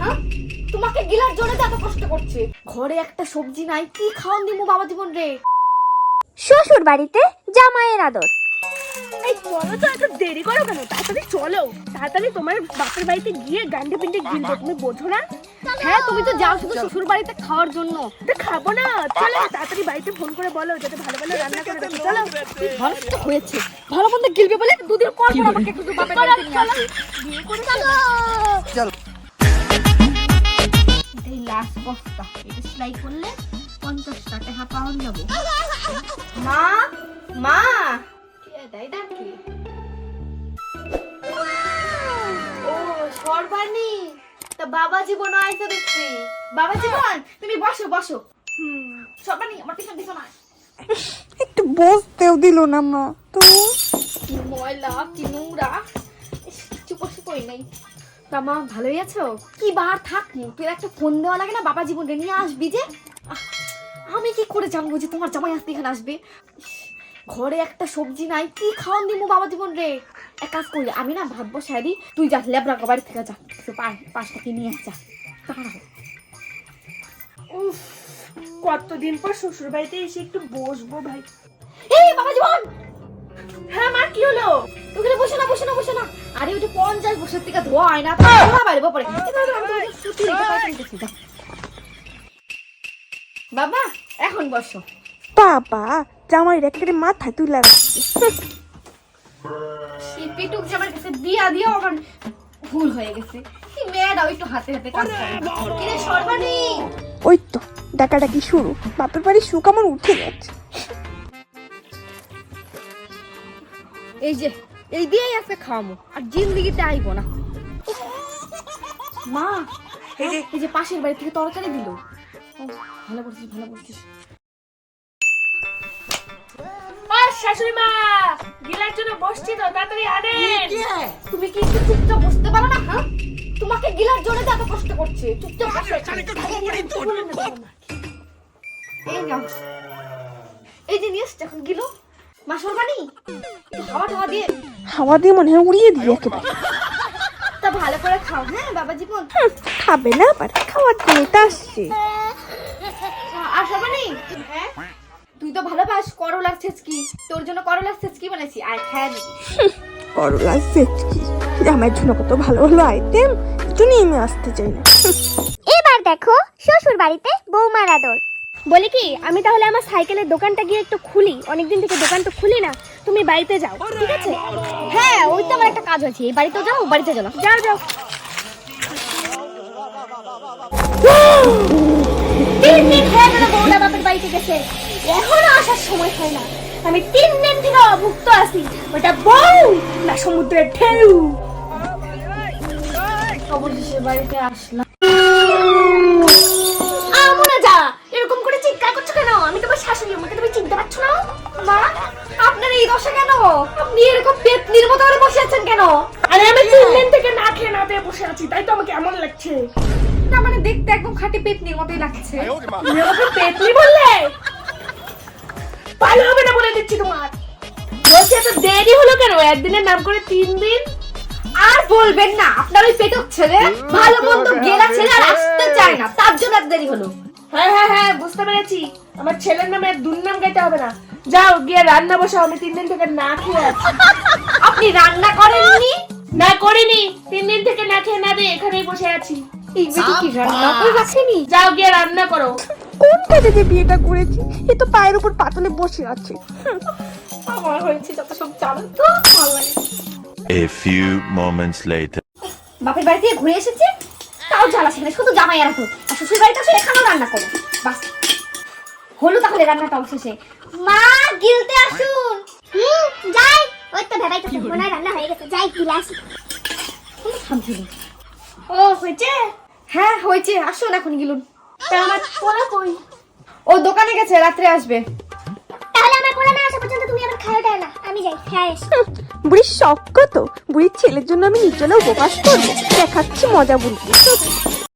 হ্যাঁ? তোমাকে গিলার জন্য এত কষ্ট করছে। ঘরে একটা সবজি নাই, কি খাওয়ান দিমু বাবা জীবন রে? শ্বশুর বাড়িতে জামাইয়ের আদর। এই চলো তো এত দেরি করো কেন? তাড়াতাড়ি চলো। তাড়াতাড়ি তোমার বাপের বাড়িতে গিয়ে গান্ডে পিন্ডে গিলবো তুমি বোঝো না? হ্যাঁ তুমি তো যাও শুধু শ্বশুর বাড়িতে খাওয়ার জন্য। খাব না। চলো তাড়াতাড়ি বাড়িতে ফোন করে বলো যাতে ভালো ভালো রান্না করে দেবো চলো। ভালো তো হয়েছে। ভালো মন্দ গিলবে বলে দুদিন পর পর আমাকে একটু বাপের বাড়িতে নিয়ে আসে। বিয়ে করে চলো। এই লাস্ট বস্তা। এটা সেলাই করলে পঞ্চাশ টাকা হা পাওয়া যাব। মা মা। দেয় ডাকি ও সর্বাণী। তা বাবা জীবন আইসা দেখছি। বাবা জীবন তুমি বসো বসো। সর্বাণী আমার পিছন পিছন আয়। একটু বসতেও দিল না মা তো। কি ময়লা কি নোংরা। চুপ বসে কই নাই। তা মা ভালোই আছো? কি বার থাক তুই একটা ফোন দেওয়া লাগে না বাবা জীবন নিয়ে আসবি যে? আমি কি করে জানব যে তোমার জামাই আসতে এখানে আসবে? ঘরে একটা সবজি নাই কি খাওয়ান দিমু বাবা জীবন রে? এক কাজ করি আমি না ভাত বসাই দিই তুই যা লেবরা বাড়ি থেকে যা একটু পা- পাঁচটা কিনে নিয়ে যা উফ কতদিন পর শ্বশুর বাড়িতে এসে একটু বসবো ভাই। এই বাবা জীবন! হ্যাঁ মা কি হলো? ওখানে বসে না বসে না বসে না। আরে ওটা পঞ্চাশ বছর থেকে ধোয়া হয় না তো ধোয়া বাইরে। বাবা এখন বসো। বাবা জামাই রেখে মাথায় তুলে রাখছি পেটুক যে আমার কাছে দিয়া দিয়া আমার ভুল হয়ে গেছে। মেয়েরাও একটু হাতে হাতে কাজ করে। সর্বাণী? ওই তো ডাকাডাকি শুরু। বাপের বাড়ির সুখ আমার উঠে যাচ্ছে এই যে এই দিয়েই আজকে খাওয়ামো। আর জিন্দিগিতে আইবো না। মা এই যে এই যে পাশের বাড়ি থেকে তরকারি দিল। ভালো করছিস ভালো করছিস। শাশুড়ি মা গিলার জন্য বসছি তো তাড়াতাড়ি আনেন তুমি কি একটু চুপচাপ বসতে পারো না হ্যাঁ তোমাকে গিলার জন্য এত কষ্ট করছে চুপচাপ এই নাও। এই যে নিয়ে এখন গিলো মা সরবানি হাওয়া টাওয়া দিয়ে হাওয়া দিয়ে মনে হয় উড়িয়ে দিই একেবারে তা ভালো করে খাও হ্যাঁ বাবা জীবন খাবে না আবার খাওয়ার দিনটা আসছে আর সরবানি হ্যাঁ তো ভালো পাস করলার ছেচকি তোর জন্য করলার ছেচকি বানাইছি? আয় খায় দিবি। করলা সেচকি জামাইয়ের জন্য কত ভালো ভালো আইটেম জন্যই আমি আসতে চাই না। এবার দেখো শ্বশুর বাড়িতে বৌমার আদর। বলি কি আমি তাহলে আমার সাইকেলের দোকানটা গিয়ে একটু খুলি। অনেকদিন থেকে দোকান তো খুলি না। তুমি বাড়িতে যাও ঠিক আছে? হ্যাঁ ওই তো আমার একটা কাজ আছে। এই বাড়িতে যাও বাড়িতে যাও যাও যাও। তিন দিন হয়ে গেল বউটা বাপের বাড়িতে গেছে। এখনও আসার সময় হয় না। আমি তিন দিন থেকে অভুক্ত আছি। ওটা বউ না সমুদ্রের ঢেউ। অবশেষে বাড়িতে আসলাম। আমনে যা এরকম করে চিৎকার করছ কেন? আমি তোমার শাশুড়ি আমাকে তুমি চিনতে পারছ না? মা আপনার এই দশা কেন? আপনি এরকম পেতনির মতো করে বসে আছেন কেন? আরে আমি তিন দিন থেকে না খেয়ে না দিয়ে বসে আছি তাই তো আমাকে এমন লাগছে। না মানে দেখতে একদম খাঁটি পেতনির মতোই লাগছে। পেতনি বললে? ভালো হবে না বলে দিচ্ছি তোমার। বলছি এত দেরি হলো কেন? একদিনের নাম করে তিন দিন? আর বলবেন না আপনার ওই পেটক ছেলে ভালো মন্দ গেলা ছেলে আর আসতে চায় না তার জন্য এত দেরি হলো। হ্যাঁ হ্যাঁ হ্যাঁ বুঝতে পেরেছি। আমার ছেলের নামে দুর্নাম গাইতে হবে না। যাও গিয়ে রান্না বসাও আমি তিন দিন থেকে না খেয়ে আছি। আপনি রান্না করেননি? না করিনি। তিন দিন থেকে না খেয়ে না দিয়ে এখানেই বসে আছি। এই বেটি কি রান্না করে রাখেনি? যাও গিয়ে রান্না করো। কোন কাজে যে বিয়েটা করেছি? এ তো পায়ের উপর পাতলে বসে আছে। আমার হয়েছে যত সব জানো তো ভালো লাগে। A few moments later. বাপের বাড়ি থেকে ঘুরে এসেছে তাও জ্বালা সেখানে শুধু জামাই আর আর শ্বশুর বাড়িতে আসো এখানেও রান্না করো বাস। হলো তাহলে রান্নাটা অবশেষে মা গিলতে আসুন। হুম যাই। ওই তো ভেবাই তো মনে হয় রান্না হয়ে গেছে। যাই কোনো শান্তি ও হয়েছে? হ্যাঁ হয়েছে। আসুন এখন গিলুন। তা আমার পোলা কই? ও দোকানে গেছে রাত্রে আসবে। তাহলে আমার কোলা না আসা পর্যন্ত তুমি আবার খাওয়াটা না। আমি যাই হ্যাঁ হুম, বুড়ির শখ কত? বুড়ির ছেলের জন্য আমি নিচলে উপবাস করব। দেখাচ্ছি মজা হুম,